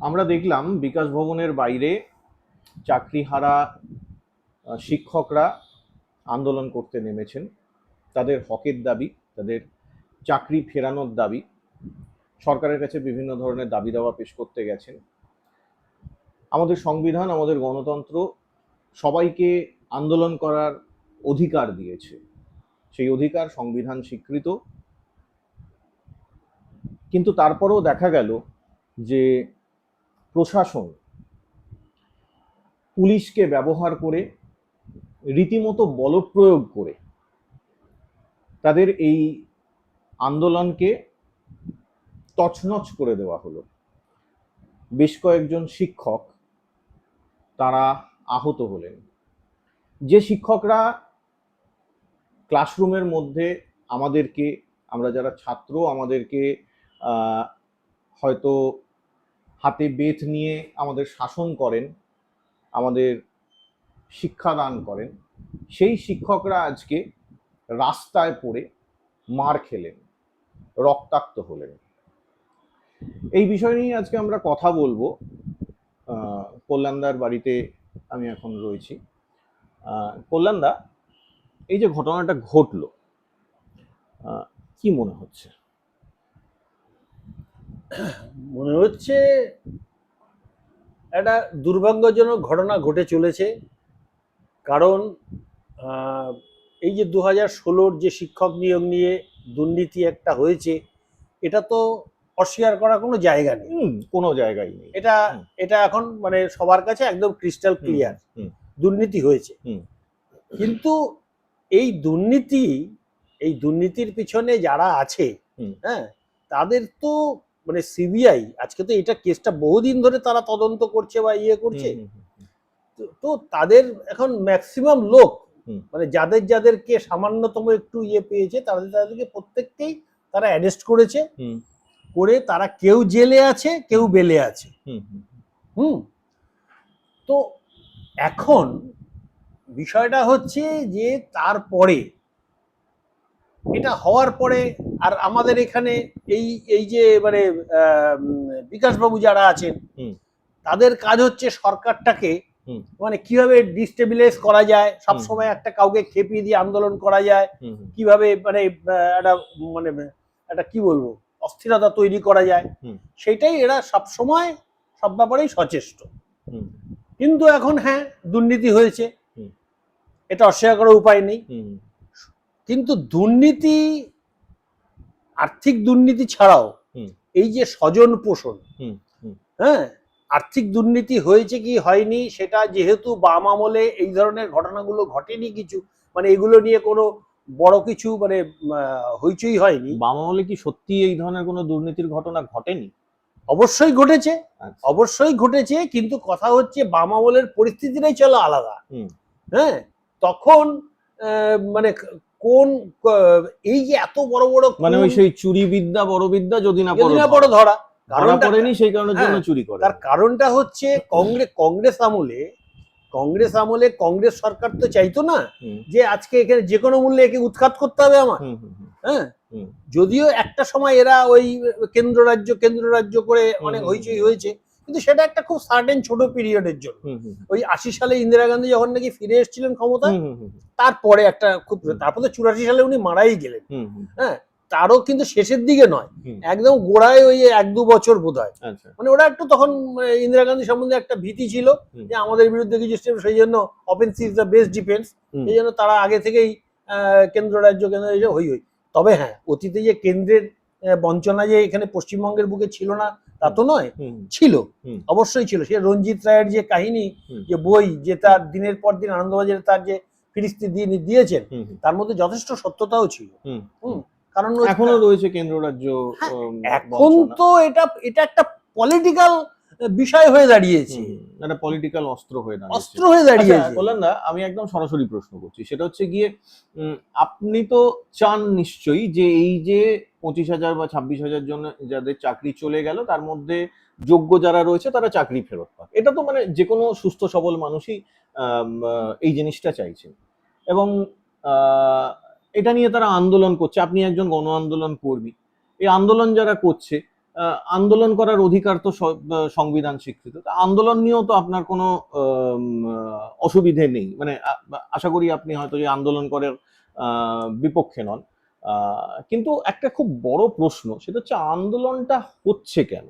আমরা দেখলাম বিকাশ ভবনের বাইরে চাকরিহারা শিক্ষকরা আন্দোলন করতে নেমেছেন। তাদের হকের দাবি, তাদের চাকরি ফেরানোর দাবি, সরকারের কাছে বিভিন্ন ধরনের দাবি দাওয়া পেশ করতে গেছেন। আমাদের সংবিধান, আমাদের গণতন্ত্র সবাইকে আন্দোলন করার অধিকার দিয়েছে। সেই অধিকার সংবিধান স্বীকৃত। কিন্তু তারপরেও দেখা গেল যে প্রশাসন পুলিশকে ব্যবহার করে, রীতিমতো বলপ্রয়োগ করে তাদের এই আন্দোলনকে তছনছ করে দেওয়া হলো। বেশ কয়েকজন শিক্ষক তারা আহত হলেন। যে শিক্ষকরা ক্লাসরুমের মধ্যে আমাদেরকে, আমরা যারা ছাত্র, আমাদেরকে হয়তো হাতে বেত নিয়ে আমাদের শাসন করেন, আমাদের শিক্ষাদান করেন, সেই শিক্ষকরা আজকে রাস্তায় পড়ে মার খেলেন, রক্তাক্ত হলেন। এই বিষয় নিয়ে আজকে আমরা কথা বলব। কল্যাণদার বাড়িতে আমি এখন রয়েছি। কল্যাণদা, এই যে ঘটনাটা ঘটলো কি মনে হচ্ছে? মনে হচ্ছে একটা দুর্ভাগ্যজনক ঘটনা ঘটে চলেছে কারণ এই যে দু হাজার ষোলোর যে শিক্ষক নিয়োগ নিয়ে দুর্নীতি একটা হয়েছে এটা তো অস্বীকার করার কোনো জায়গা নেই কোনো জায়গায় নেই এটা এটা এখন মানে সবার কাছে একদম ক্রিস্টাল ক্লিয়ার। দুর্নীতি হয়েছে। কিন্তু এই দুর্নীতি এই দুর্নীতির পিছনে যারা আছে। হ্যাঁ তাদের তো মানে সিবিআই আজকে তো এটা কেসটা বহুদিন ধরে তারা তদন্ত করছে বা ইয়ে করছে। তো- তাদের এখন ম্যাক্সিমাম লোক মানে যাদের যাদেরকে সামান্যতম একটু ইয়ে পেয়েছে তাদের তাদেরকে প্রত্যেককেই তারা অ্যারেস্ট করেছে। করে তারা কেউ জেলে আছে কেউ বেলে আছে। হুম? তো এখন বিষয়টা হচ্ছে যে তারপরে এটা হওয়ার পরে আর আমাদের এখানে এই এই যে মানে বিকাশবাবু যারা আছেন তাদের কাজ হচ্ছে সরকারটাকে মানে কীভাবে ডিস্টেবিলাইজ করা যায় সবসময় একটা কাউকে খেপিয়ে দিয়ে আন্দোলন করা যায় কীভাবে মানে একটা মানে একটা কি বলব অস্থিরতা তৈরি করা যায়। সেটাই এরা সব সময় সব ব্যাপারেই সচেষ্ট। কিন্তু এখন হ্যাঁ দুর্নীতি হয়েছে। এটা অস্বীকার করার উপায় নেই। কিন্তু দুর্নীতি আর্থিক দুর্নীতি ছাড়াও। এই যে স্বজন পোষণ। হ্যাঁ আর্থিক দুর্নীতি হয়েছে কি হয়নি সেটা যেহেতু বাম আমলে এই ধরনের ঘটনাগুলো ঘটেনি কিছু মানে এগুলো নিয়ে কোনো বড় কিছু মানে হইচই হয়নি বাম আমলে কি সত্যি এই ধরনের কোনো দুর্নীতির ঘটনা ঘটেনি অবশ্যই ঘটেছে আচ্ছা, অবশ্যই ঘটেছে কিন্তু কথা হচ্ছে বাম আমলের পরিস্থিতিটাই চলো আলাদা হুম। হ্যাঁ তখন আহ, মানে কোন এই যে এত বড় বড় মানে ওই সেই চুরি বিদ্যা বড় বিদ্যা যদি না যদি না পড়ো বড় ধরা। ধরা। পড়েনি সেই কারণের জন্য হ্যাঁ, চুরি করে। তার কারণটা হচ্ছে কংগ্রেস কংগ্রেস আমলে কংগ্রেস আমলে কংগ্রেস সরকার তো চাইতো না যে আজকে এখানে যে কোনো মূল্যে একে উৎখাত করতে হবে আমার। হ্যাঁ? যদিও একটা সময় এরা ওই কেন্দ্র রাজ্য কেন্দ্র রাজ্য করে অনেক হুম, হইচই হয়েছে। কিন্তু সেটা একটা খুব সার্টেন ছোট পিরিয়ডের জন্য। ওই আশি সালে ইন্দিরা গান্ধী যখন নাকি ফিরে এসেছিলেন হুম, তারপরে একটা খুব। তারপরে চুরাশি সালে উনি মারাই গেলেন। হুম, তারও কিন্তু শেষের দিকে নয়। একদম গোড়ায় ওই এক দু বছর বোধ হয় আচ্ছা। মানে ওরা একটু তখন ইন্দিরা গান্ধী সম্বন্ধে একটা ভীতি ছিল যে আমাদের বিরুদ্ধে কিছু সেই জন্য offence is the best defence সেই জন্য তারা আগে থেকেই কেন্দ্র রাজ্য কেন্দ্র হই হই। তবে হ্যাঁ অতীতে যে কেন্দ্রের বঞ্চনা যে এখানে পশ্চিমবঙ্গের বুকে ছিল না তা তো নয় ছিল। অবশ্যই ছিল। সে রঞ্জিত রায়ের যে কাহিনী যে বই যে তার দিনের পর দিন আনন্দবাজারে তার যে ফিরিস্তি দিয়ে দিয়েছেন তার মধ্যে যথেষ্ট সত্যতাও ছিল। কারণ এখনও রয়েছে কেন্দ্র রাজ্য হ্যাঁ, এখন তো এটা এটা একটা পলিটিক্যাল বিষয় হয়ে দাঁড়িয়েছে। একটা পলিটিক্যাল অস্ত্র হয়ে দাঁড়িয়েছে। অস্ত্র হয়ে দাঁড়িয়েছে। আচ্ছা, না আমি একদম সরাসরি প্রশ্ন করছি। সেটা হচ্ছে গিয়ে আপনি তো চান নিশ্চয়ই যে এই যে পঁচিশ হাজার বা ছাব্বিশ হাজার জন যাদের চাকরি চলে গেল তার মধ্যে যোগ্য যারা রয়েছে তারা চাকরি ফেরত পাক। এটা তো মানে যে কোনো সুস্থ সবল মানুষই এই জিনিসটা চাইছেন। এবং এটা নিয়ে তারা আন্দোলন করছে। আপনি একজন গণ আন্দোলন কর্মী। এই আন্দোলন যারা করছে আন্দোলন করার অধিকার তো সংবিধান স্বীকৃত। আন্দোলন নিয়েও তো আপনার কোনো অসুবিধে নেই। মানে আশা করি আপনি হয়তো যে আন্দোলন করার বিপক্ষে নন। কিন্তু একটা খুব বড় প্রশ্ন, সেটা হচ্ছে আন্দোলনটা হচ্ছে কেন?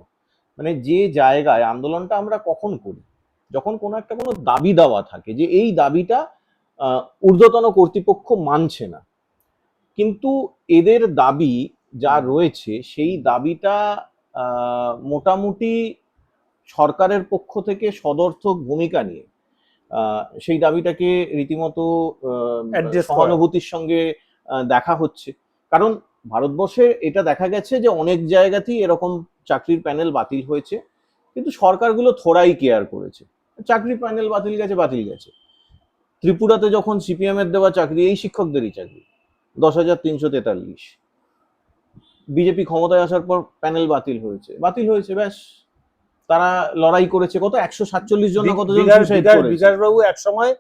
মানে যে জায়গায় আন্দোলনটা আমরা কখন করি? যখন কোনো একটা কোনো দাবি দেওয়া থাকে যে এই দাবিটা ঊর্ধ্বতন কর্তৃপক্ষ মানছে না। কিন্তু এদের দাবি যা রয়েছে, সেই দাবিটা মোটামুটি সরকারের পক্ষ থেকে সদর্থক ভূমিকা নিয়ে সেই দাবিটাকে রীতিমতো। সহানুভূতির সঙ্গে দেখা হচ্ছে। কারণ ভারতবর্ষে এটা দেখা গেছে যে অনেক জায়গাতেই এরকম চাকরির প্যানেল বাতিল হয়েছে কিন্তু সরকারগুলো থোড়াই কেয়ার করেছে। চাকরির প্যানেল বাতিল গেছে বাতিল গেছে। ত্রিপুরাতে যখন সিপিএম এর দেওয়া চাকরি এই শিক্ষকদেরই চাকরি দশ হাজার তিনশো তেতাল্লিশ। বিজেপি ক্ষমতায় আসার পর প্যানেল বাতিল হয়েছে। বাতিল হয়েছে ব্যাস। তারা লড়াই করেছে কত? একশো সাতচল্লিশ জন কতজন। বিকাশবাবু এক সময়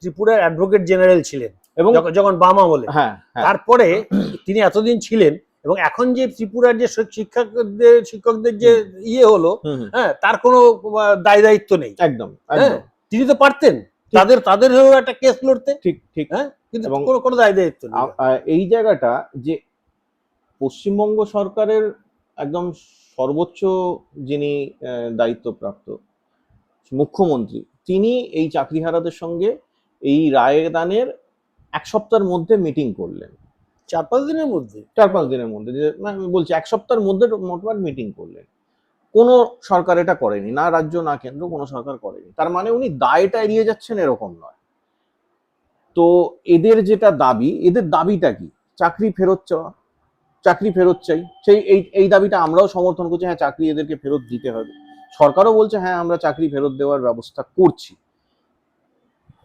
ত্রিপুরার অ্যাডভোকেট জেনারেল ছিলেন এবং যখন- বামা বলে। হ্যাঁ হ্যাঁ। তারপরে তিনি এতদিন ছিলেন এবং এখন যে ত্রিপুরার যে শিক্ষকদের শিক্ষকদের যে ইয়ে হলো হ্যাঁ তার কোনো দায় দায়িত্ব নেই। একদম হ্যাঁ তিনি তো পারতেন। তাদের তাদের হয়েও একটা কেস লড়তে। ঠিক ঠিক। হ্যাঁ কিন্তু কোনো কোনো দায় দায়িত্ব নেই। এই জায়গাটা যে পশ্চিমবঙ্গ সরকারের একদম সর্বোচ্চ যিনি দায়িত্বপ্রাপ্ত মুখ্যমন্ত্রী তিনি এই চাকরিহারাদের সঙ্গে এই রায়দানের এক সপ্তাহের মধ্যে মিটিং করলেন। চার পাঁচ দিনের মধ্যে? চার পাঁচ দিনের মধ্যে যে আমি বলছি এক সপ্তাহের মধ্যে মোটমাট মিটিং করলেন। কোনো সরকার এটা করেনি না রাজ্য না কেন্দ্র কোনো সরকার করেনি। তার মানে উনি দায়টা এড়িয়ে যাচ্ছেন এরকম নয়। তো এদের যেটা দাবি এদের দাবিটা কি? চাকরি ফেরত চাওয়া। চাকরি ফেরত চাই। সেই এই এই দাবিটা আমরাও সমর্থন করছি হ্যাঁ চাকরি এদেরকে ফেরত দিতে হবে। সরকারও বলছে হ্যাঁ আমরা চাকরি ফেরত দেওয়ার ব্যবস্থা করছি।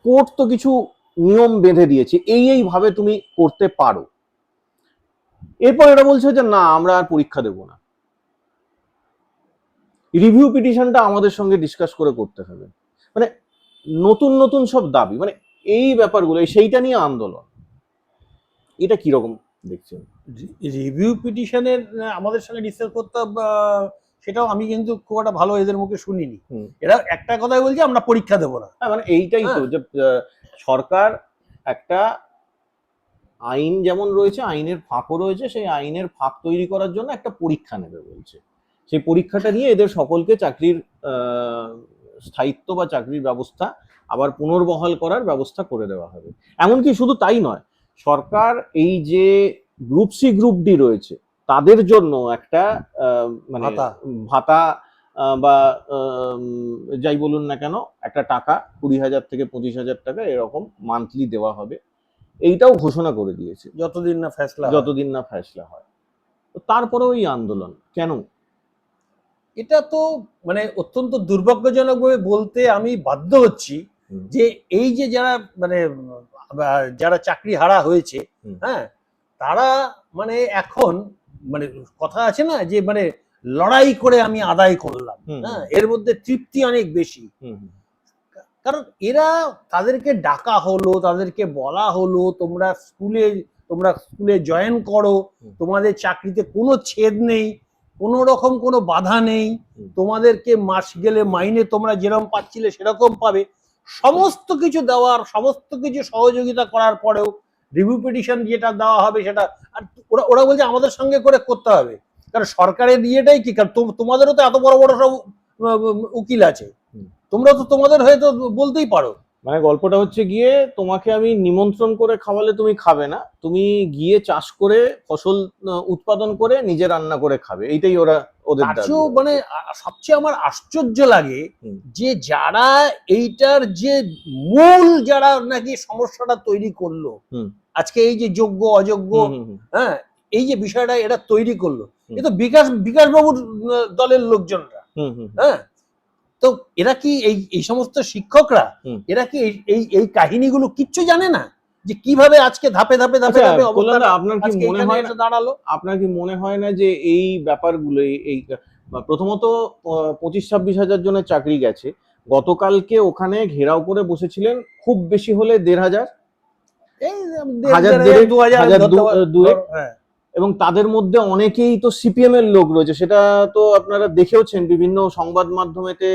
কোর্ট তো কিছু নিয়ম বেঁধে দিয়েছে, এই এইভাবে তুমি করতে পারো। এরপর এটা বলছে যে, না, আমরা আর পরীক্ষা দেব না। রিভিউ পিটিশনটা আমাদের সঙ্গে ডিসকাস করে করতে হবে। মানে নতুন নতুন সব দাবি মানে এই ব্যাপারগুলো সেইটা নিয়ে আন্দোলন। এটা কীরকম? দেখছেন রিভিউ পিটিশনের আমাদের সঙ্গে ডিসকাস করতে সেটাও আমি কিন্তু খুব একটা ভালো এদের মুখে শুনিনি। এরা একটা কথাই বলছে আমরা পরীক্ষা দেবো না। হ্যাঁ মানে এইটাই তো যে সরকার একটা আইন যেমন রয়েছে আইনের ফাঁকও রয়েছে সেই আইনের ফাঁক তৈরি করার জন্য একটা পরীক্ষা নেবে বলছে। সেই পরীক্ষাটা নিয়ে এদের সকলকে চাকরির স্থায়িত্ব বা চাকরির ব্যবস্থা আবার পুনর্বহাল করার ব্যবস্থা করে দেওয়া হবে। এমনকি শুধু তাই নয় সরকার এই যে গ্রুপ সি গ্রুপ ডি রয়েছে তাদের জন্য একটা মানে ভাতা। ভাতা বা যাই বলুন না কেন একটা টাকা কুড়ি হাজার থেকে পঁচিশ হাজার টাকা এরকম মান্থলি দেওয়া হবে। এইটাও ঘোষণা করে দিয়েছে। যতদিন না ফেসলা যতদিন না ফ্যাসলা হয়। তো তারপরেও এই আন্দোলন কেন? এটা তো মানে অত্যন্ত দুর্ভাগ্যজনকভাবে বলতে আমি বাধ্য হচ্ছি যে এই যে যারা মানে যারা চাকরি হারা হয়েছে হ্যাঁ তারা মানে এখন মানে কথা আছে না যে মানে লড়াই করে আমি আদায় করলাম। হ্যাঁ এর মধ্যে তৃপ্তি অনেক বেশি। কারণ এরা তাদেরকে ডাকা হলো তাদেরকে বলা হলো তোমরা স্কুলে তোমরা স্কুলে জয়েন করো তোমাদের চাকরিতে কোনো ছেদ নেই কোনো রকম কোনো বাধা নেই তোমাদেরকে মাস গেলে মাইনে তোমরা যেরকম পাচ্ছিলে সেরকম পাবে। সমস্ত কিছু দেওয়ার সমস্ত কিছু সহযোগিতা করার পরেও রিভিউ পিটিশন যেটা দেওয়া হবে সেটা আর ওরা ওরা বলছে আমাদের সঙ্গে করে করতে হবে। কারণ সরকারের ইয়েটাই কি? কারণ তোম- তোমাদেরও তো এত বড় বড় সব উকিল আছে। তোমরা তো তোমাদের হয়তো বলতেই পারো। মানে গল্পটা হচ্ছে গিয়ে তোমাকে আমি নিমন্ত্রণ করে খাওয়ালে তুমি খাবে না তুমি গিয়ে চাষ করে ফসল উৎপাদন করে নিজে রান্না করে খাবে এইটাই ওরা ওদের মানে সবচেয়ে আমার আশ্চর্য লাগে যে যারা এইটার যে মূল যারা নাকি সমস্যাটা তৈরি করল। আজকে এই যে যোগ্য অযোগ্য। হ্যাঁ এই যে বিষয়টা এটা তৈরি করল। এ তো বিকাশ বিকাশ বাবুর দলের লোকজনরা হ্যাঁ তো এরা কি এই এই সমস্ত শিক্ষকরা এরা কি এই এই কাহিনীগুলো কিচ্ছু জানে না? যে কীভাবে আজকে ধাপে ধাপে ধাপে আচ্ছা, ধাপে আপনার কি মনে হয় না দাঁড়াল? আপনার কি মনে হয় না যে এই ব্যাপারগুলো এই- প্রথমত পঁচিশ ছাব্বিশ হাজার জনের চাকরি গেছে। গতকালকে ওখানে ঘেরাও করে বসেছিলেন খুব বেশি হলে দেড় হাজার। দু হাজার এবং তাদের মধ্যে অনেকেই তো সিপিএম এর লোক রয়েছে। সেটা তো আপনারা দেখেওছেন বিভিন্ন সংবাদ মাধ্যমেতে।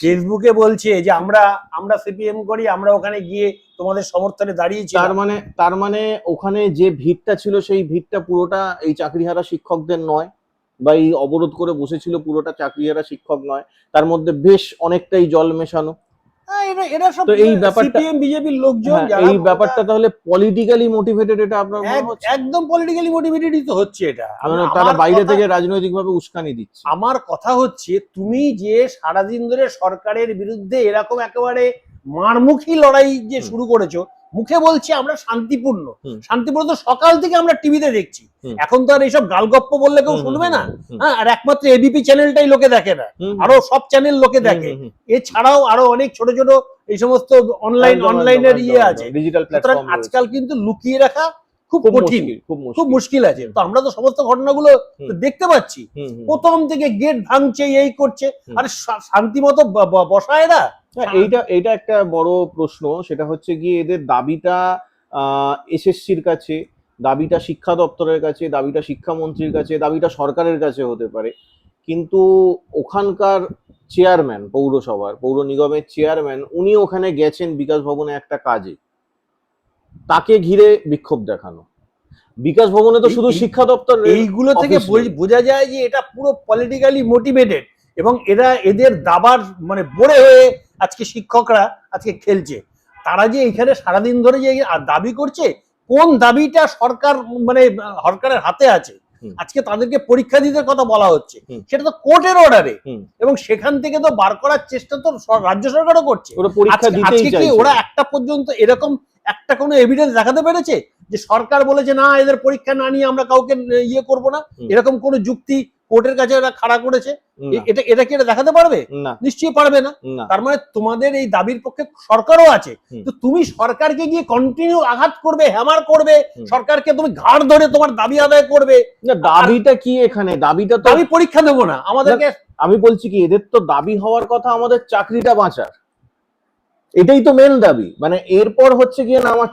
ফেসবুকে বলছে যে আমরা আমরা সিপিএম করি আমরা ওখানে গিয়ে তোমাদের সমর্থনে দাঁড়িয়েছি। তার মানে তার মানে ওখানে যে ভিড়টা ছিল সেই ভিড়টা পুরোটা এই চাকরিহারা শিক্ষকদের নয় বা এই অবরোধ করে বসেছিল পুরোটা চাকরিহারা শিক্ষক নয়। তার মধ্যে বেশ অনেকটাই জল মেশানো। তো এই ব্যাপারটা- সিপিএম বিজেপির লোকজন হ্যাঁ, এই ব্যাপারটা তাহলে পলিটিক্যালি মোটিভেটেড এটা আপনার হচ্ছে? একদম পলিটিক্যালি মোটিভেটেডই তো হচ্ছে এটা। তারা বাইরে থেকে রাজনৈতিকভাবে উস্কানি দিচ্ছে। আমার কথা হচ্ছে তুমি যে সারাদিন ধরে সরকারের বিরুদ্ধে এরকম একেবারে মারমুখী লড়াই যে শুরু করেছ মুখে বলছি আমরা শান্তিপূর্ণ। শান্তিপূর্ণ তো সকাল থেকে আমরা টিভিতে দেখছি। এখন তো আর এইসব গালগপ্প বললে কেউ শুনবে না। হ্যাঁ আর একমাত্র এবিপি চ্যানেলটাই লোকে দেখে না। আরও সব চ্যানেল লোকে দেখে। এছাড়াও আরও অনেক ছোট ছোট এই সমস্ত অনলাইন অনলাইনের ইয়ে আছে। ডিজিটাল আজকাল কিন্তু লুকিয়ে রাখা খুব কঠিন। খুব মুশকিল। আছে। তো আমরা তো সমস্ত ঘটনাগুলো দেখতে পাচ্ছি। প্রথম থেকে গেট ভাঙছে এই করছে। আরে শান্তি মতো বসায় না। এইটা এইটা একটা বড় প্রশ্ন। সেটা হচ্ছে গিয়ে এদের দাবিটা এসএসসির কাছে দাবিটা শিক্ষা দপ্তরের কাছে দাবিটা শিক্ষামন্ত্রীর কাছে দাবিটা সরকারের কাছে হতে পারে। কিন্তু ওখানকার চেয়ারম্যান পৌরসভার পৌর নিগমের চেয়ারম্যান উনি ওখানে গেছেন বিকাশ ভবনে একটা কাজে। তাকে ঘিরে বিক্ষোভ দেখানো। বিকাশ ভবনে তো শুধু শিক্ষা দপ্তর এইগুলো থেকে বোঝা যায় যে এটা পুরো পলিটিক্যালি মোটিভেটেড এবং এরা এদের দাবার মানে বড়ে হয়ে আজকে শিক্ষকরা আজকে খেলছে। তারা যে এখানে সারাদিন ধরে যে দাবি করছে কোন দাবিটা সরকার মানে সরকারের হাতে আছে? আজকে তাদেরকে পরীক্ষা দিতে কথা বলা হচ্ছে। সেটা তো কোর্টের অর্ডারে। এবং সেখান থেকে তো বার করার চেষ্টা তো রাজ্য সরকারও করছে। আজকে- কি ওরা একটা পর্যন্ত এরকম একটা কোনো এভিডেন্স দেখাতে পেরেছে? যে সরকার বলেছে না এদের পরীক্ষা না নিয়ে আমরা কাউকে ইয়ে করব না। এরকম কোনো যুক্তি কোর্টের কাছে ওরা খাড়া করেছে এটা এটা কি এটা দেখাতে পারবে? না। নিশ্চয়ই পারবে না। তার মানে তোমাদের এই দাবির পক্ষে সরকারও আছে। তো তুমি সরকারকে গিয়ে কন্টিনিউ আঘাত করবে হ্যামার করবে সরকারকে তুমি ঘাড় ধরে তোমার দাবি আদায় করবে। না দাবিটা কি এখানে? দাবিটা তো আমি পরীক্ষা দেবো না। আমাদেরকে আমি বলছি কি এদের তো দাবি হওয়ার কথা আমাদের চাকরিটা বাঁচার। এটাই তো মেন দাবি। মানে এরপর হচ্ছে গিয়ে না আমার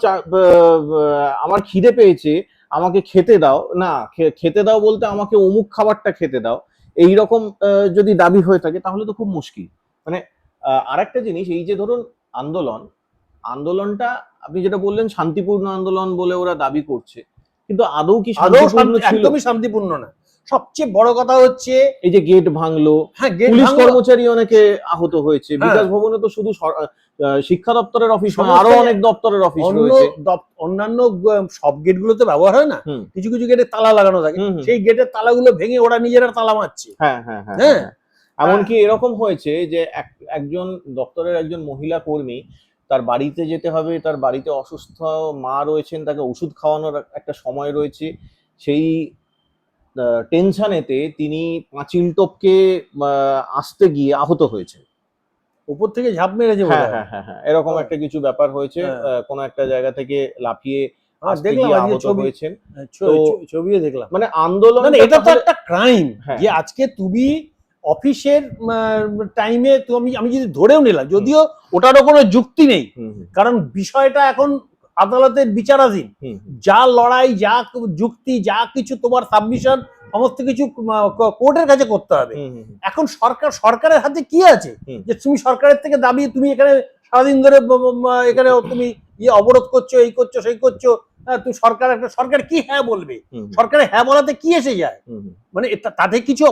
আমার খিদে পেয়েছে আমাকে খেতে দাও। না খেতে দাও বলতে আমাকে অমুক খাবারটা খেতে দাও। এই রকম আহ, যদি দাবি হয়ে থাকে তাহলে তো খুব মুশকিল। মানে আহ, আরেকটা জিনিস এই যে ধরুন আন্দোলন আন্দোলনটা আপনি যেটা বললেন শান্তিপূর্ণ আন্দোলন বলে ওরা দাবি করছে। কিন্তু আদৌ কি শান্তিপূর্ণ ছিল? একদমই শান্তিপূর্ণ না। সবচেয়ে বড় কথা হচ্ছে এই যে গেট ভাঙলো হ্যাঁ গেট পুলিশ কর্মচারী অনেকে আহত হয়েছে। হ্যাঁ। বিকাশ ভবনে তো শুধু শিক্ষা দপ্তরের অফিস আরও অনেক দপ্তরের অফিস রয়েছে। অন্যান্য সব গেটগুলো তো ব্যবহার হয় না? কিছু কিছু গেটে তালা লাগানো থাকে। সেই গেটের তালাগুলো ভেঙে ওরা নিজেরা তালা মারছে। হ্যাঁ হ্যাঁ হ্যাঁ হ্যাঁ। এমনকি এরকম হয়েছে যে এক- একজন দপ্তরের একজন মহিলা কর্মী তার বাড়িতে যেতে হবে তার বাড়িতে অসুস্থ মা রয়েছেন তাকে ওষুধ খাওয়ানোর একটা সময় রয়েছে। সেই টেনশনেতে তিনি পাঁচিল টপকে আসতে গিয়ে আহত হয়েছে। উপর থেকে ঝাঁপ মেরেছে হ্যাঁ হ্যাঁ হ্যাঁ হ্যাঁ। এরকম একটা কিছু ব্যাপার হয়েছে হ্যাঁ। কোনো একটা জায়গা থেকে লাফিয়ে হ্যাঁ, দেখলাম ছবিও মানে আন্দোলন এটা তো একটা ক্রাইম হ্যাঁ। যে আজকে তুমি অফিসের টাইমে তুমি আমি যদি ধরেও নিলাম যদিও ওটারও কোনো যুক্তি নেই। কারণ বিষয়টা এখন আদালতের বিচারাধীন। যা লড়াই যা যুক্তি যা কিছু তোমার সাবমিশন সমস্ত কিছু কোর্টের কাছে করতে হবে। এখন সরকার সরকারের হাতে কি আছে? যে তুমি সরকারের থেকে দাবি তুমি এখানে সারাদিন ধরে এখানে তুমি ইয়ে অবরোধ করছ এই করছ সেই করছ হ্যাঁ, তুমি সরকার একটা সরকার কি হ্যাঁ বলবে? সরকারের হ্যাঁ বলাতে কি এসে যায়? মানে তাতে কিছু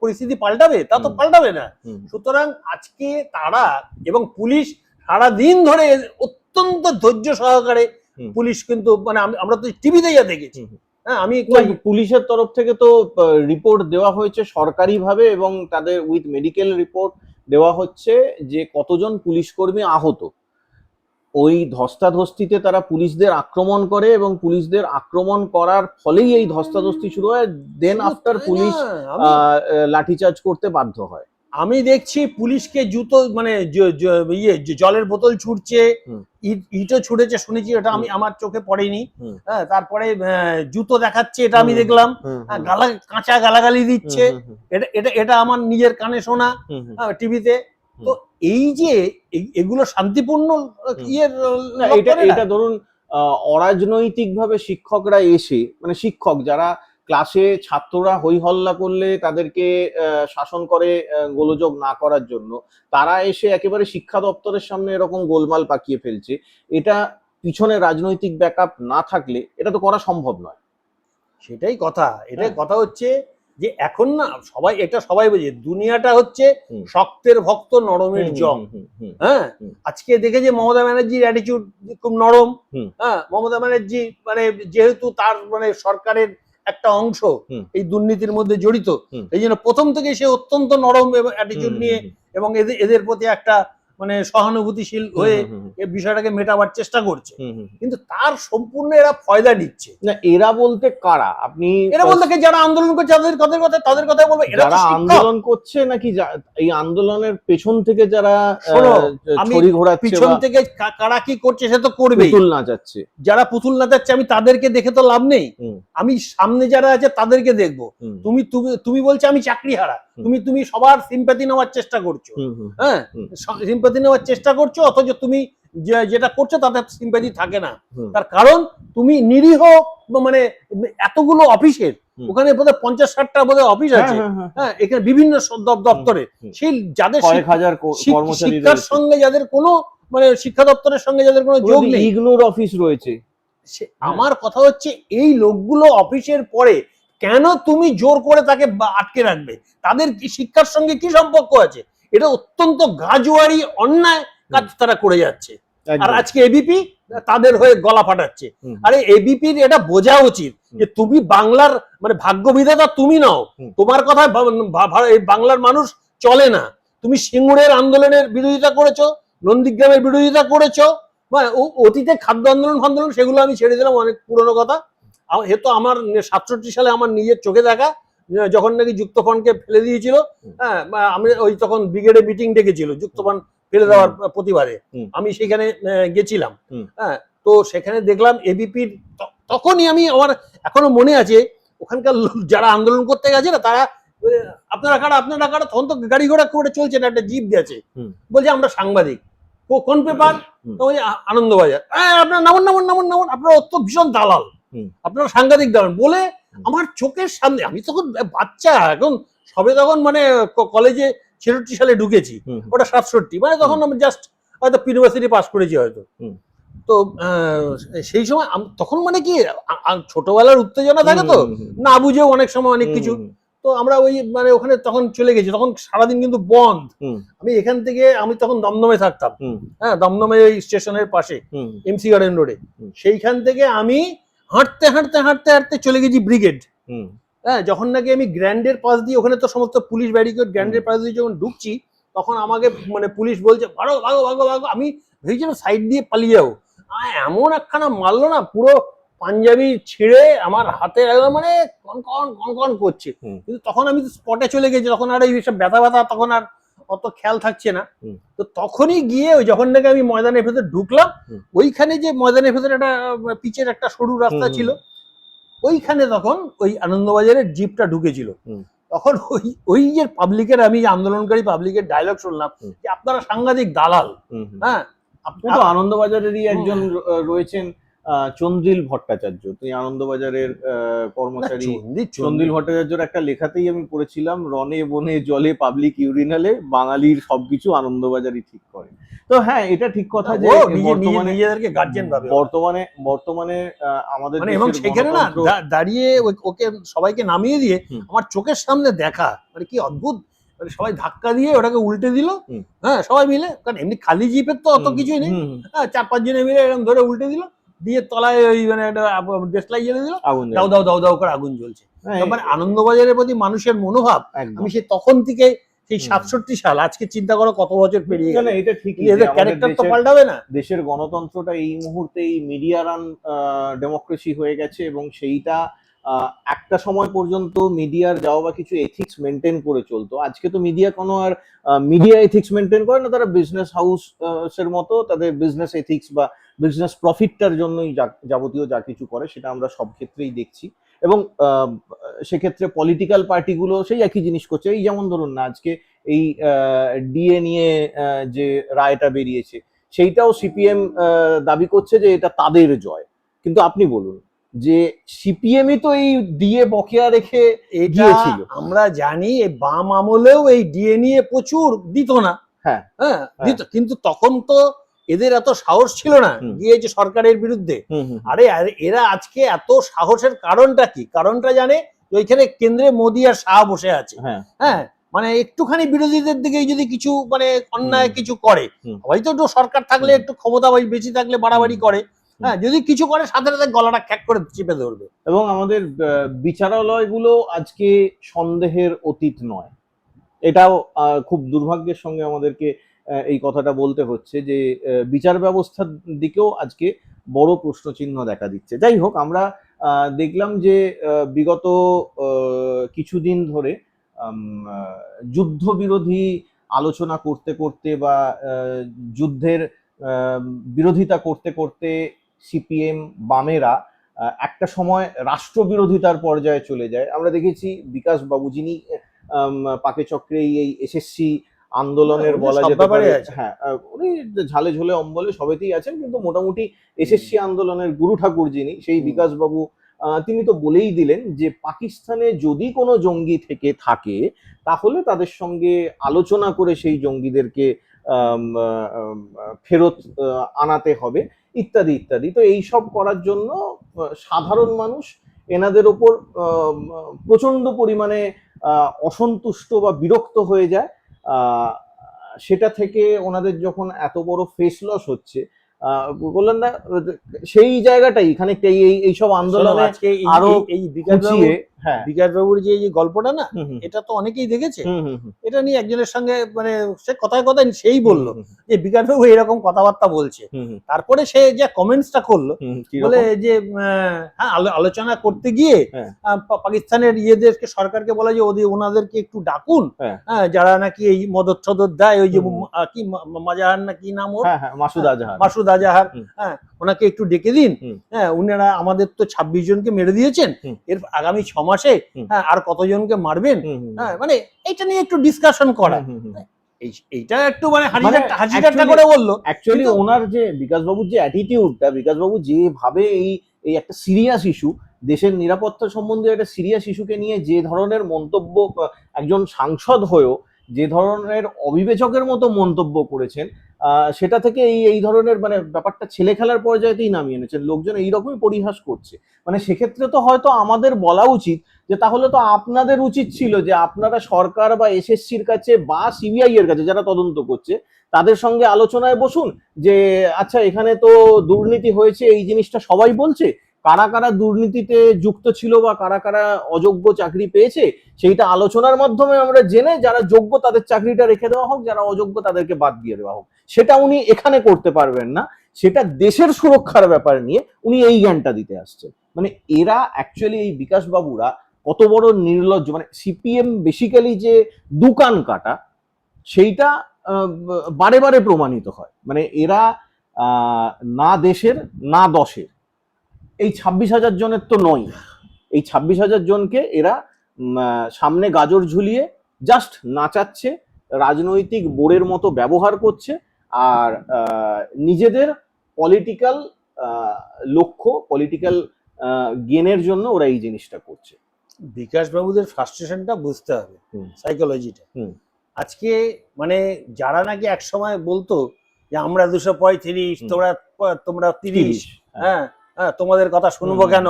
পরিস্থিতি পাল্টাবে? তা তো পাল্টাবে না। সুতরাং আজকে তারা এবং পুলিশ সারাদিন ধরে অত্যন্ত ধৈর্য সহকারে পুলিশ কিন্তু মানে আমরা তো টিভিতে যা দেখেছি। হ্যাঁ আমি পুলিশের তরফ থেকে তো রিপোর্ট দেওয়া হয়েছে সরকারিভাবে এবং তাদের উইথ মেডিকেল রিপোর্ট দেওয়া হচ্ছে যে কতজন পুলিশ কর্মী আহত। ওই ধস্তাধস্তিতে তারা পুলিশদের আক্রমণ করে এবং পুলিশদের আক্রমণ করার ফলেই এই ধস্তাধস্তি শুরু হয়। দেন আফটার পুলিশ আহ, লাঠিচার্জ করতে বাধ্য হয়। আমি দেখছি পুলিশকে জুতো মানে ইয়ে জলের বোতল ছুটছে ইট ইটও ছুটেছে শুনেছি এটা আমি আমার চোখে পড়েনি। হ্যাঁ তারপরে জুতো দেখাচ্ছে এটা আমি দেখলাম। হ্যাঁ, গালা কাঁচা গালাগালি দিচ্ছে। এটা এটা এটা আমার নিজের কানে শোনা হুম। টিভিতে। তো এই যে এগুলো শান্তিপূর্ণ ইয়ের এটা এটা? ধরুন আহ, অরাজনৈতিকভাবে শিক্ষকরা এসে মানে শিক্ষক যারা ক্লাসে ছাত্ররা হই হল্লা করলে তাদেরকে শাসন করে গোলযোগ না করার জন্য। তারা এসে একেবারে শিক্ষা দপ্তরের সামনে এরকম গোলমাল পাকিয়ে ফেলছে। এটা পিছনে রাজনৈতিক ব্যাকআপ না থাকলে এটা তো করা সম্ভব নয়। সেটাই কথা। এটাই হ্যাঁ। কথা হচ্ছে যে এখন না সবাই এটা সবাই বোঝে। দুনিয়াটা হচ্ছে শক্তের ভক্ত নরমের জম হ্যাঁ? আজকে দেখে যে মমতা ব্যানার্জির অ্যাটিচিউড খুব নরম। হ্যাঁ? মমতা ব্যানার্জি মানে যেহেতু তার মানে সরকারের একটা অংশ এই দুর্নীতির মধ্যে জড়িত। এই জন্য প্রথম থেকে সে অত্যন্ত নরম এবং অ্যাটিচিউড নিয়ে এবং এদের এদের প্রতি একটা মানে সহানুভূতিশীল হয়ে এই বিষয়টাকে মেটাবার চেষ্টা করছে। কিন্তু তার সম্পূর্ণ এরা ফয়দা নিচ্ছে। না এরা বলতে কারা? আপনি এরা বলতে যারা আন্দোলন করছে তাদের তাদের কথা তাদের কথা বলব। এরা যারা আন্দোলন করছে নাকি এই আন্দোলনের পেছন থেকে যারা ছড়ি ঘোরাচ্ছে পিছন থেকে কারা কি করছে সে তো করবেই। পুতুল নাচাচ্ছে। যারা পুতুল না নাচাচ্ছে আমি তাদেরকে দেখে তো লাভ নেই। আমি সামনে যারা আছে তাদেরকে দেখব। তুমি তুমি তুমি বলছো আমি চাকরি হারা। তুমি তুমি সবার সিম্পাতি নেওয়ার চেষ্টা করছ। হ্যাঁ। সিম্পাতি নেওয়ার চেষ্টা করছ অথচ তুমি যেটা করছ তাতে সিম্পাতি থাকে না। তার কারণ তুমি নিরীহ মানে এতগুলো অফিসের। ওখানে বোধহয় পঞ্চাশ ষাটটা বোধহয় অফিস হ্যাঁ, আছে। হ্যাঁ, হ্যাঁ। হ্যাঁ। এখানে বিভিন্ন দপ্তরে। সেই যাদের শিক্ষার সঙ্গে যাদের কোনো মানে শিক্ষা দপ্তরের সঙ্গে যাদের কোনো যোগ নেই। অফিস রয়েছে। আমার কথা হচ্ছে এই লোকগুলো অফিসের পরে কেন তুমি জোর করে তাকে আটকে রাখবে? তাদের শিক্ষার সঙ্গে কি সম্পর্ক আছে? এটা অত্যন্ত গাজুয়ারি অন্যায় কাজ তারা করে যাচ্ছে। আর আজকে এবিপি তাদের হয়ে গলা ফাটাচ্ছে। আরে এবিপির এটা বোঝা উচিত যে তুমি বাংলার মানে ভাগ্য বিধাতা তুমি নাও। তোমার কথা বাংলার মানুষ চলে না। তুমি সিঙ্গুরের আন্দোলনের বিরোধিতা করেছ নন্দীগ্রামের বিরোধিতা করেছ অতীতে খাদ্য আন্দোলন ফান্দোলন সেগুলো আমি ছেড়ে দিলাম অনেক পুরনো কথা। এ তো আমার সাতষট্টি সালে আমার নিজের চোখে দেখা যখন নাকি যুক্তফ্রন্টকে ফেলে দিয়েছিল হ্যাঁ আমি ওই তখন ব্রিগেডে মিটিং ডেকেছিল যুক্তফ্রন্ট ফেলে দেওয়ার প্রতিবাদে। আমি সেখানে গেছিলাম। হ্যাঁ তো সেখানে দেখলাম এবিপির তখনই আমি আমার এখনও মনে আছে ওখানকার যারা আন্দোলন করতে গেছে না তারা আপনারা কারা আপনারা কারা তখন তো গাড়ি ঘোড়া করে চলছে না একটা জিপ গেছে। বলছে আমরা সাংবাদিক। কোন পেপার? আনন্দবাজার। হ্যাঁ আপনার নামুন নামুন নামুন নামুন আপনার অত ভীষণ দালাল। আপনারা সাংঘাতিক দালাল বলে আমার চোখের সামনে আমি তখন বাচ্চা এখন সবে তখন মানে কলেজে ছেষট্টি সালে ঢুকেছি ওটা সাতষট্টি। মানে তখন আমি জাস্ট হয়তো ইউনিভার্সিটি পাস করেছি হয়তো। তো সেই সময় তখন মানে কি ছোটবেলার উত্তেজনা থাকে তো? না বুঝেও অনেক সময় অনেক কিছু। তো আমরা ওই মানে ওখানে তখন চলে গেছি তখন সারাদিন কিন্তু বন্ধ। আমি এখান থেকে আমি তখন দমদমে থাকতাম। হ্যাঁ দমদমে স্টেশনের পাশে এমসি গার্ডেন রোডে সেইখান থেকে আমি হাঁটতে হাঁটতে হাঁটতে হাঁটতে চলে গেছি ব্রিগেড হ্যাঁ যখন নাকি আমি গ্র্যান্ডের পাশ দিয়ে ওখানে তো সমস্ত পুলিশ ব্যারিকেড গ্র্যান্ডের পাশ দিয়ে যখন ঢুকছি তখন আমাকে মানে পুলিশ বলছে ভাগো ভাগো ভাগো ভাগো আমি ভেবেছিলাম সাইড দিয়ে পালিয়ে যাব। এমন একখানা মারলো না পুরো পাঞ্জাবি ছিঁড়ে আমার হাতে মানে কনকন কনকন করছে। কিন্তু তখন আমি স্পটে চলে গেছি তখন আর এই সব ব্যথা ব্যথা তখন আর অত খেয়াল থাকছে না। তো তখনই গিয়ে ওই যখন নাকি আমি ময়দানের ভেতর ঢুকলাম ওইখানে যে ময়দানের ভেতরে একটা পিচের একটা সরু রাস্তা। ছিল ওইখানে তখন ওই আনন্দবাজারের জিপটা ঢুকেছিল। তখন ওই ওই যে পাবলিকের আমি যে আন্দোলনকারী পাবলিকের ডায়লগ শুনলাম যে আপনারা সাংঘাতিক দালাল। হ্যাঁ আপনি তো আনন্দবাজারেরই একজন রয়েছেন। চন্দ্রিল ভট্টাচার্য তিনি আনন্দবাজারের কর্মচারী। চন্দ্রিল- ভট্টাচার্যর একটা লেখাতেই আমি পড়েছিলাম রনে বনে জলে পাবলিক ইউরিনালে বাঙালির সবকিছু আনন্দবাজারই ঠিক করে। তো হ্যাঁ এটা ঠিক কথা যে বর্তমানে গার্জেন ভাবে বর্তমানে বর্তমানে আমাদের মানে এবং সেখানে না দাঁড়িয়ে ওকে সবাইকে নামিয়ে দিয়ে আমার চোখের সামনে দেখা। মানে কি অদ্ভুত। মানে সবাই ধাক্কা দিয়ে ওটাকে উল্টে দিল। হ্যাঁ সবাই মিলে কারণ এমনি খালি জিপের তো অত কিছুই নেই। হ্যাঁ চার পাঁচ জনে মিলে এরকম ধরে উল্টে দিল। দিয়ে তলায় ওই মানে একটা দেশলাই জ্বেলে দিল। দাও দাও দাও দাও করে আগুন জ্বলছে। হ্যাঁ, মানে আনন্দবাজারের প্রতি মানুষের মনোভাব আমি সে তখন থেকে সেই সাতষট্টি সাল আজকে চিন্তা করো কত বছর পেরিয়ে গেল। এটা ঠিকই এদের ক্যারেক্টার তো পাল্টাবে না। দেশের গণতন্ত্রটা এই মুহূর্তে এই মিডিয়া রান ডেমোক্রেসি হয়ে গেছে এবং সেইটা একটা সময় পর্যন্ত মিডিয়ার যাও বা কিছু এথিক্স মেনটেন করে চলতো। আজকে তো মিডিয়া কোনো আর মিডিয়া এথিক্স মেনটেন করে না তারা বিজনেস হাউস এর মতো তাদের বিজনেস এথিক্স বা বিজনেস প্রফিটটার জন্যই যাবতীয় যা কিছু করে সেটা আমরা সব ক্ষেত্রেই দেখছি এবং সেক্ষেত্রে পলিটিক্যাল পার্টিগুলো সেই একই জিনিস করছে এই যেমন ধরুন না আজকে এই ডিএ নিয়ে যে রায়টা বেরিয়েছে সেইটাও সিপিএম দাবি করছে যে এটা তাদের জয় কিন্তু আপনি বলুন যে সিপিএমই তো এই ডিএ বকেয়া রেখে এটা গিয়েছিল। আমরা জানি এই বাম আমলেও এই ডিএ নিয়ে প্রচুর দিত না হ্যাঁ। হ্যাঁ দিত কিন্তু তখন তো এদের এত সাহস ছিল না হুম। গিয়েছে সরকারের বিরুদ্ধে। আরে এরা আজকে এত সাহসের কারণটা কি? কারণটা জানে ওইখানে কেন্দ্রে মোদি আর শাহ বসে আছে। হ্যাঁ। হ্যাঁ মানে একটুখানি বিরোধীদের দিকে যদি কিছু মানে অন্যায় কিছু করে হয়তো একটু সরকার থাকলে একটু ক্ষমতা বেশি থাকলে বাড়াবাড়ি করে। হ্যাঁ যদি কিছু করে সাথে সাথে গলাটা খ্যাক করে চেপে ধরবে। এবং আমাদের বিচারালয়গুলো আজকে সন্দেহের অতীত নয়। এটাও খুব দুর্ভাগ্যের সঙ্গে আমাদেরকে এই কথাটা বলতে হচ্ছে যে বিচার ব্যবস্থার দিকেও আজকে বড় প্রশ্নচিহ্ন দেখা দিচ্ছে। যাই হোক, আমরা দেখলাম যে বিগত কিছুদিন ধরে যুদ্ধবিরোধী আলোচনা করতে করতে বা যুদ্ধের বিরোধিতা করতে করতে সিপিএম বামেরা একটা সময় রাষ্ট্রবিরোধিতার পর্যায়ে চলে যায়। আমরা দেখেছি বিকাশ বাবু যিনি পাকে চক্রে এই এসএসসি আন্দোলনের বলা যেতে পারে। হ্যাঁ উনি ঝালে ঝোলে অম্বলে সবেতেই আছেন কিন্তু মোটামুটি এসএসসি আন্দোলনের গুরু ঠাকুর যিনি সেই হুম। বিকাশ বাবু তিনি তো বলেই দিলেন যে পাকিস্তানে যদি কোনো জঙ্গি থেকে থাকে তাহলে তাদের সঙ্গে আলোচনা করে সেই জঙ্গিদেরকে ফেরত আনাতে হবে ইত্যাদি ইত্যাদি তো এই সব করার জন্য সাধারণ মানুষ এনাদের ওপর প্রচণ্ড পরিমাণে অসন্তুষ্ট বা বিরক্ত হয়ে যায় সেটা থেকে ওনাদের যখন এত বড় ফেস লস হচ্ছে আহ, বললেন না সেই জায়গাটাই খানিকটা এই এই- এইসব আন্দোলন আজকে আরও এই- বিকাশ বিকাশ বাবুর যে এই গল্পটা না এটা তো অনেকেই দেখেছে। এটা নিয়ে একজনের সঙ্গে মানে সে কথায় কথায় সেই বলল যে বিকাশ বাবু এরকম কথাবার্তা বলছে। তারপরে সে যে কমেন্টসটা করল? বলে যে হ্যাঁ আলোচনা করতে গিয়ে হ্যাঁ। পাকিস্তানের ইয়েদেরকে সরকারকে বলা যে ওদের ওনাদেরকে একটু ডাকুন। হ্যাঁ। হ্যাঁ যারা নাকি এই মদত টদত দেয় ওই যে কি মাজাহার না কি নাম ওর? হ্যাঁ হ্যাঁ মাসুদ আজহার মাসুদ আজাহার হ্যাঁ ওনাকে একটু ডেকে দিন। হ্যাঁ উনারা আমাদের তো ছাব্বিশ জনকে মেরে দিয়েছেন। এর আগামী ছ মাসে। হ্যাঁ আর কতজনকে মারবেন? হ্যাঁ মানে এইটা নিয়ে একটু ডিসকাশন করা। এইটা একটু মানে মানে করে বলল। অ্যাকচুয়ালি ওনার যে বিকাশবাবুর যে অ্যাটিটিউডটা বিকাশবাবু যেভাবে এই এই একটা সিরিয়াস ইস্যু দেশের নিরাপত্তা সম্বন্ধে একটা সিরিয়াস ইস্যুকে নিয়ে যে ধরনের মন্তব্য একজন সাংসদ হয়েও যে ধরনের অবিবেচকের মতো মন্তব্য করেছেন সেটা থেকে এই এই ধরনের মানে ব্যাপারটা ছেলে খেলার পর্যায়েতেই নামিয়ে এনেছেন লোকজন এইরকমই পরিহাস করছে। মানে সেক্ষেত্রে তো হয়তো আমাদের বলা উচিত যে তাহলে তো আপনাদের উচিত ছিল যে আপনারা সরকার বা এসএসসির কাছে বা সিবিআই এর কাছে যারা তদন্ত করছে, তাদের সঙ্গে আলোচনায় বসুন যে আচ্ছা এখানে তো দুর্নীতি হয়েছে, এই জিনিসটা সবাই বলছে। কারা কারা দুর্নীতিতে যুক্ত ছিল বা কারা কারা অযোগ্য চাকরি পেয়েছে, সেইটা আলোচনার মাধ্যমে আমরা জেনে যারা যোগ্য তাদের চাকরিটা রেখে দেওয়া হোক, যারা অযোগ্য তাদেরকে বাদ দিয়ে দেওয়া হোক। সেটা উনি এখানে করতে পারবেন না। সেটা দেশের সুরক্ষার ব্যাপার নিয়ে উনি এই জ্ঞানটা দিতে আসছেন। মানে এরা অ্যাকচুয়ালি এই বিকাশ বাবুরা কত বড় নির্লজ্জ মানে সিপিএম বেসিক্যালি যে দুকান কাটা, সেইটা বারে বারে প্রমাণিত হয়। মানে এরা না দেশের, না দশের। এই ছাব্বিশ হাজার জনের তো নয়। এই ছাব্বিশ হাজার জনকে এরা সামনে গাজর ঝুলিয়ে জাস্ট নাচাচ্ছে, রাজনৈতিক বোর্ডের মতো ব্যবহার করছে আর নিজেদের পলিটিক্যাল লক্ষ্য পলিটিক্যাল গেনের জন্য ওরা এই জিনিসটা করছে। বিকাশ বাবুদের ফ্রাস্ট্রেশনটা বুঝতে হবে সাইকোলজিটা আজকে মানে যারা নাকি এক সময় বলতো যে আমরা দুশো পঁয়ত্রিশ তোমরা তোমরা তিরিশ তিরিশ হ্যাঁ। হ্যাঁ তোমাদের কথা শুনব কেন?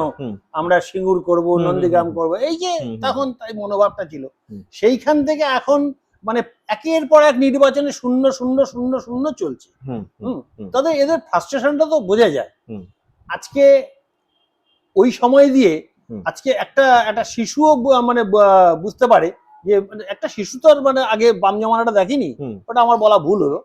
আমরা সিঙ্গুর করব নন্দীগ্রাম। করব। এই যে। তখন তাই মনোভাবটা ছিল। সেইখান থেকে এখন মানে একের পর এক নির্বাচনে শূন্য শূন্য শূন্য শূন্য চলছে। তাদের এদের ফ্রাস্ট্রেশনটা তো বোঝা যায়। আজকে ওই সময় দিয়ে আজকে একটা একটা শিশুও মানে বুঝতে পারে যে মানে একটা শিশু তো মানে আগে বাম জমানাটা দেখেনি। ওটা আমার বলা ভুল হলো।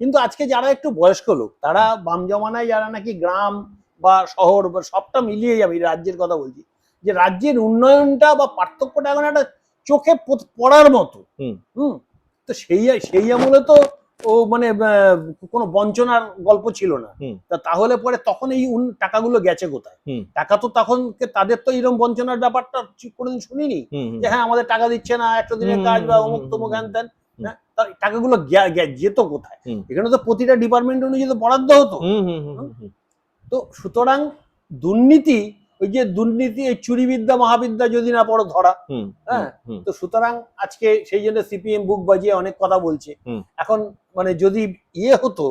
কিন্তু আজকে যারা একটু বয়স্ক লোক তারা বাম জমানায় যারা নাকি গ্রাম বা শহর বা সবটা মিলিয়ে যাবে রাজ্যের কথা বলছি যে রাজ্যের উন্নয়নটা বা পার্থক্যটা এখন একটা চোখে পড়ার মতো। হুম। তো সেই সেই আমলে তো ও মানে কোনো বঞ্চনার গল্প ছিল না। তা তাহলে পরে তখন এই টাকাগুলো গেছে কোথায়? টাকা তো তখন তাদের তো এরকম বঞ্চনার ব্যাপারটা কোনোদিন শুনিনি। যে হ্যাঁ আমাদের টাকা দিচ্ছে না একশো দিনের কাজ বা অমুক তমুক হ্যান ত্যান। হ্যাঁ, টাকাগুলো যেত কোথায়? এখানে তো প্রতিটা ডিপার্টমেন্ট অনুযায়ী তো বরাদ্দ হতো। তো সুতরাং দুর্নীতি ওই যে দুর্নীতি এই চুরিবিদ্যা মহাবিদ্যা যদি না পড়ো ধরা হ্যাঁ, তো সুতরাং আজকে সেই জন্য সিপিএম বুক বাজিয়ে অনেক কথা বলছে। এখন মানে যদি ইয়ে হতো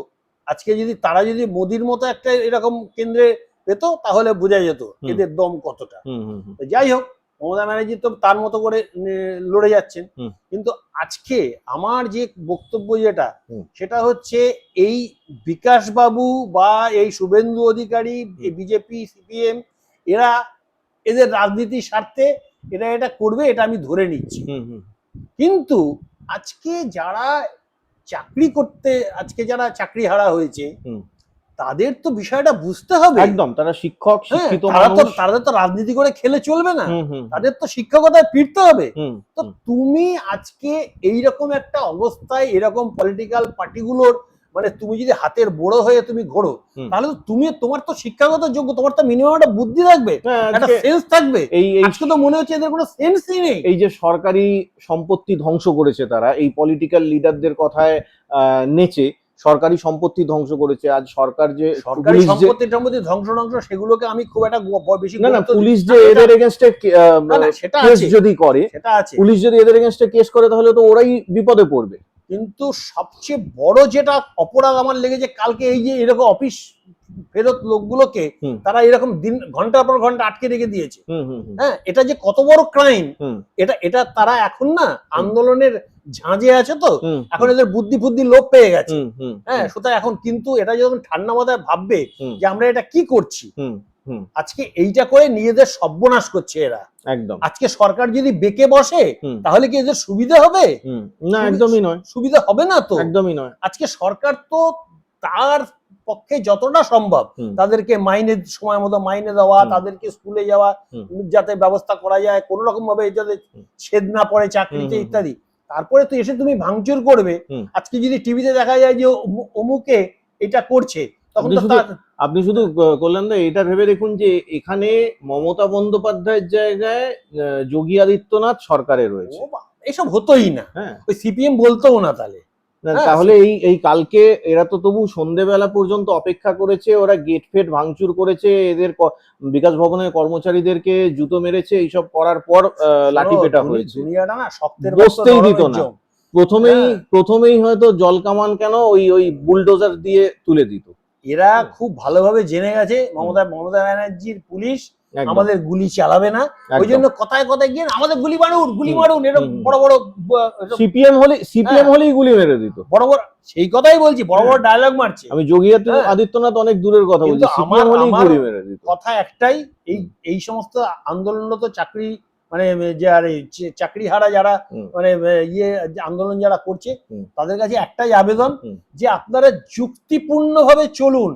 আজকে যদি তারা যদি মোদির মতো একটা এরকম কেন্দ্রে পেত তাহলে বোঝা যেত এদের দম কতটা। যাই হোক মমতা ব্যানার্জি তো তার মতো করে লড়ে যাচ্ছেন। কিন্তু আজকে আমার যে বক্তব্য যেটা সেটা হচ্ছে এই বিকাশ বাবু বা এই শুভেন্দু অধিকারী বিজেপি সিপিএম এরা এদের রাজনীতির স্বার্থে এরা এটা করবে এটা আমি ধরে নিচ্ছি। কিন্তু আজকে যারা চাকরি করতে আজকে যারা চাকরি হারা হয়েছে। তাদের তো বিষয়টা বুঝতে হবে। একদম তারা শিক্ষক হ্যাঁ, শিক্ষিত তারা তো তাদের তো রাজনীতি করে খেলে চলবে না। তাদের তো শিক্ষকতায় ফিরতে হবে। তো তুমি আজকে এইরকম একটা অবস্থায় এরকম পলিটিক্যাল পার্টিগুলোর মানে তুমি যদি হাতের বড় হয়ে তুমি ঘোরো তাহলে তো তুমি তোমার তো শিক্ষাগত যোগ্য তোমার তো মিনিমাম একটা বুদ্ধি থাকবে হ্যাঁ, একটা সেন্স থাকবে। এই আজকে তো মনে হচ্ছে এদের কোনো সেন্সই নেই। এই যে সরকারি সম্পত্তি ধ্বংস করেছে তারা এই পলিটিক্যাল লিডারদের কথায় আহ, নেচে সরকারি সম্পত্তি ধ্বংস করেছে। আজ সরকার যে সরকারি সম্পত্তি সম্পত্তি ধ্বংস ধ্বংস সেগুলোকে আমি খুব একটা বেশি না না পুলিশ যে এদের এগেনস্টে সেটা কেস যদি করে সেটা আছে। পুলিশ যদি এদের এগেনস্টে কেস করে তাহলে তো ওরাই বিপদে পড়বে। কিন্তু সবচেয়ে বড় যেটা অপরাধ আমার লেগেছে কালকে এই যে এরকম অফিস ফেরত লোকগুলোকে তারা এরকম দিন ঘণ্টার পর ঘণ্টা আটকে রেখে দিয়েছে। হ্যাঁ এটা যে কত বড় ক্রাইম। এটা এটা তারা এখন না আন্দোলনের ঝাঁঝে আছে তো এখন এদের বুদ্ধি ফুদ্ধি লোপ পেয়ে গেছে। হ্যাঁ সুতরাং এখন কিন্তু এটা যখন ঠান্ডা মাথায় ভাববে যে আমরা এটা কি করছি আজকে এইটা করে নিজেদের সর্বনাশ করছে এরা। একদম। আজকে সরকার যদি বেঁকে বসে তাহলে কি এদের সুবিধা হবে? না একদমই নয়। সুবিধা হবে না তো? একদমই নয়। আজকে সরকার তো তার পক্ষে যতটা সম্ভব তাদেরকে মাইনে সময় মতো মাইনে দেওয়া তাদেরকে স্কুলে যাওয়া যাতে ব্যবস্থা করা যায় কোনো রকম ভাবে যাতে ছেদ না পড়ে চাকরিতে ইত্যাদি। তারপরে তো এসে তুমি ভাঙচুর করবে। আজকে যদি টিভিতে দেখা যায় যে অমুকে এটা করছে তখন আপনি তো শুধু- তার- আপনি শুধু কল্যাণ দা এটা ভেবে দেখুন যে এখানে মমতা বন্দ্যোপাধ্যায়ের জায়গায় যোগী আদিত্যনাথ সরকারে রয়েছে। এসব হতোই না। হ্যাঁ। ওই সিপিএম বলতো না তাহলে। হ্যাঁ, তাহলে এই এই কালকে এরা তো তবু সন্ধেবেলা পর্যন্ত অপেক্ষা করেছে ওরা গেট ফেট ভাঙচুর করেছে এদের বিকাশ ভবনের কর্মচারীদেরকে জুতো মেরেছে এইসব করার পর লাঠি পেটা হয়েছে। না বসতেই দিত না। প্রথমেই হ্যাঁ। প্রথমেই হয়তো জল কামান কেন ওই ওই বুলডোজার দিয়ে তুলে দিত। এরা খুব ভালোভাবে জেনে গেছে মমতা মমতা ব্যানার্জির পুলিশ আমাদের গুলি চালাবে না। ওই জন্য কথায় কথায় গিয়ে আমাদের গুলি মারুন গুলি মারুন এরকম বড় বড় সিপিএম হলে সিপিএম হ্যাঁ। হলেই গুলি মেরে দিত। বড় বড় সেই কথাই বলছি বড় বড় ডায়লগ মারছে। আমি যোগী হ্যাঁ। আদিত্যনাথ অনেক দূরের কথা বলছি সিপিএম হলেই গুলি মেরে দিত। কথা একটাই এই এই সমস্ত আন্দোলনরত চাকরি মানে যে আর চাকরি হারা যারা মানে ইয়ে আন্দোলন যারা করছে তাদের কাছে একটাই আবেদন যে আপনারা যুক্তিপূর্ণ ভাবে চলুন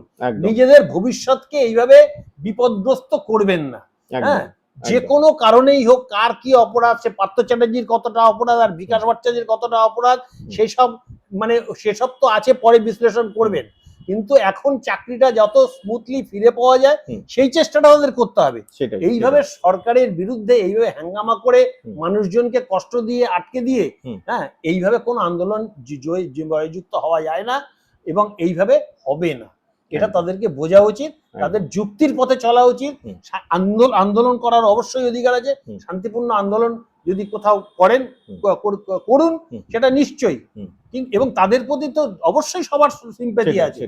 নিজেদের ভবিষ্যৎকে এইভাবে বিপদগ্রস্ত করবেন না। হ্যাঁ? যে কোনো কারণেই হোক কার কি অপরাধ সে পার্থ চ্যাটার্জির কতটা অপরাধ আর বিকাশ ভট্টাচার্যের কতটা অপরাধ সেসব মানে সেসব তো আছে পরে বিশ্লেষণ করবেন। কিন্তু এখন চাকরিটা যত স্মুথলি ফিরে পাওয়া যায় সেই চেষ্টাটা আমাদের করতে হবে। এইভাবে সরকারের বিরুদ্ধে এইভাবে হ্যাঙ্গামা করে মানুষজনকে কষ্ট দিয়ে আটকে দিয়ে হ্যাঁ এইভাবে কোনো আন্দোলন জয়যুক্ত হওয়া যায় না এবং এইভাবে হবে না। এটা তাদেরকে বোঝা উচিত তাদের যুক্তির পথে চলা উচিত। আন্দোলন করার অবশ্যই অধিকার আছে। শান্তিপূর্ণ আন্দোলন যদি কোথাও করেন করুন সেটা নিশ্চয়ই। এবং তাদের প্রতি তো অবশ্যই সবার সিম্পেথি আছে।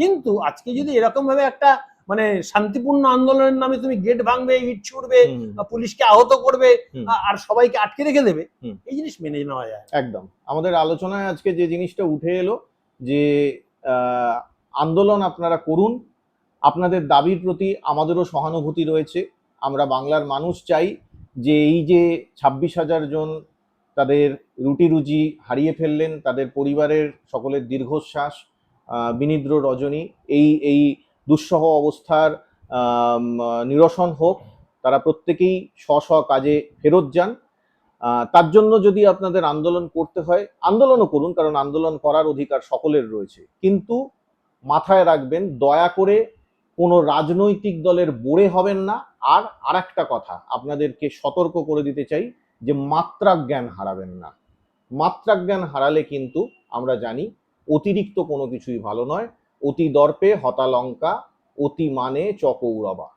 কিন্তু আজকে যদি এরকম ভাবে একটা মানে শান্তিপূর্ণ আন্দোলনের নামে তুমি গেট ভাঙবে ইট ছুড়বে পুলিশকে আহত করবে আর সবাইকে আটকে রেখে দেবে। এই জিনিস মেনে নেওয়া যায়। একদম। আমাদের আলোচনায় আজকে যে জিনিসটা উঠে এলো যে আহ, আন্দোলন আপনারা করুন আপনাদের দাবির প্রতি আমাদেরও সহানুভূতি রয়েছে আমরা বাংলার মানুষ চাই যে এই যে ছাব্বিশ হাজার জন তাদের রুটি রুজি হারিয়ে ফেললেন, তাদের পরিবারের সকলের দীর্ঘশ্বাস বিনিদ্র রজনী, এই এই দুঃসহ অবস্থার নিরসন হোক, তারা প্রত্যেকেই স্ব স্ব কাজে ফেরত যান। তার জন্য যদি আপনাদের আন্দোলন করতে হয়, আন্দোলনও করুন, কারণ আন্দোলন করার অধিকার সকলের রয়েছে। কিন্তু মাথায় রাখবেন, দয়া করে কোনো রাজনৈতিক দলের বোরে হবেন না। আর আরেকটা কথা, আপনাদেরকে সতর্ক করে দিতে চাই যে মাত্রা জ্ঞান হারাবেন না। মাত্রা জ্ঞান হারালে কিন্তু আমরা জানি অতিরিক্ত কোনো কিছুই ভালো নয়। অতি দর্পে হতালঙ্কা, অতি মানে চকৌরবা।